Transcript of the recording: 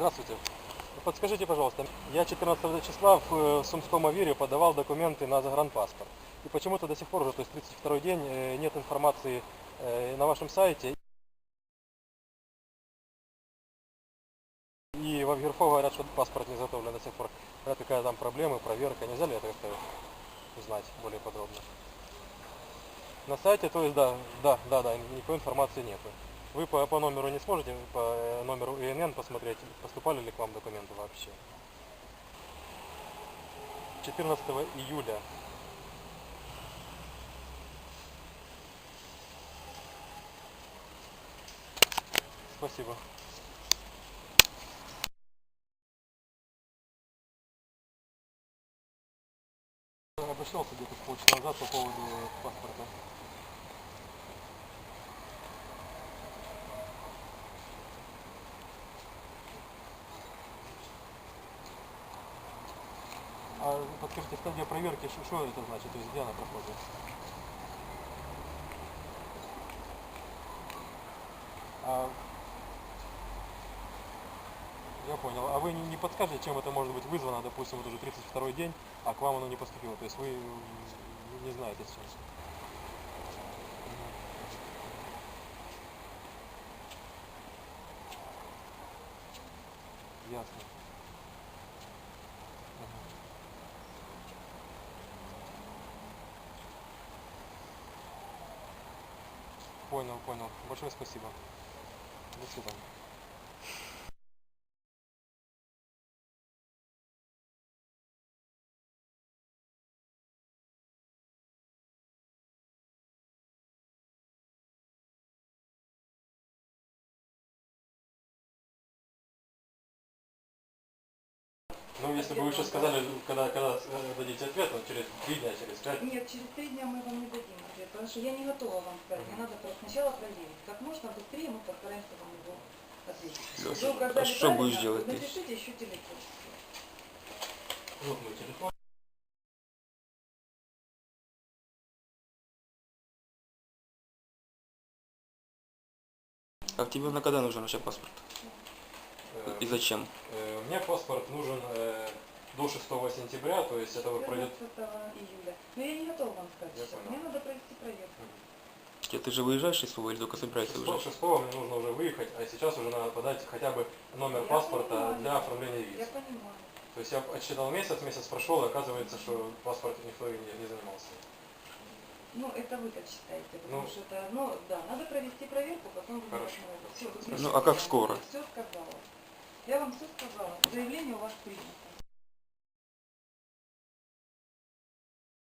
Здравствуйте. Подскажите, пожалуйста, я 14 числа в э, Сумском Авире подавал документы на загранпаспорт. И почему-то до сих пор уже, то есть 32 день, э, нет информации э, на вашем сайте. И в Авгерфо говорят, что паспорт не заготовлен до сих пор. Говорят, какая там проблема, проверка. Нельзя ли это как-то узнать более подробно? На сайте, то есть, да, да, да, да, никакой информации нету. Вы по, по номеру не сможете, по э, номеру ИНН посмотреть, поступали ли к вам документы вообще? 14 июля. Спасибо. Обращался где-то полчаса назад по поводу паспорта. Подскажите, стадия проверки, что, это значит? То есть где она проходит? А, я понял. А вы не, подскажете, чем это может быть вызвано, допустим, вот уже 32 день, а к вам оно не поступило? То есть вы не знаете с чем? Мгм. Ясно. Понял, понял. Большое спасибо. До свидания. Ну, если бы вы еще сказали, когда, когда э, дадите ответ, вот через три дня, через пять. Нет, через три дня мы вам не дадим ответ, потому что я не готова вам сказать. Мне надо просто сначала проверить. Как можно быстрее мы постараемся вам его ответить. Вы а что будешь делать ты? Напишите еще телефон. Вот мой телефон. А тебе на когда нужен вообще паспорт? И зачем? э, Мне паспорт нужен э, до 6 сентября, то есть это вот пройдет... 15 июля. Но я не готова вам сказать Я сейчас. понял. Мне надо провести проверку. Ты же выезжаешь из СУВ или только собираешься 6, уезжать? 6 мне нужно уже выехать, а сейчас уже надо подать хотя бы номер Я паспорта понимаю. для оформления Я визы. понимаю. То есть я отсчитал месяц, месяц прошел, и оказывается, что паспорт никто не, не занимался. Ну, это вы так считаете, потому Ну. что это, ну, да, надо провести проверку, потом Хорошо. Все, Ну, а как скоро? Все сказала. Я вам все сказала. Заявление у вас принято.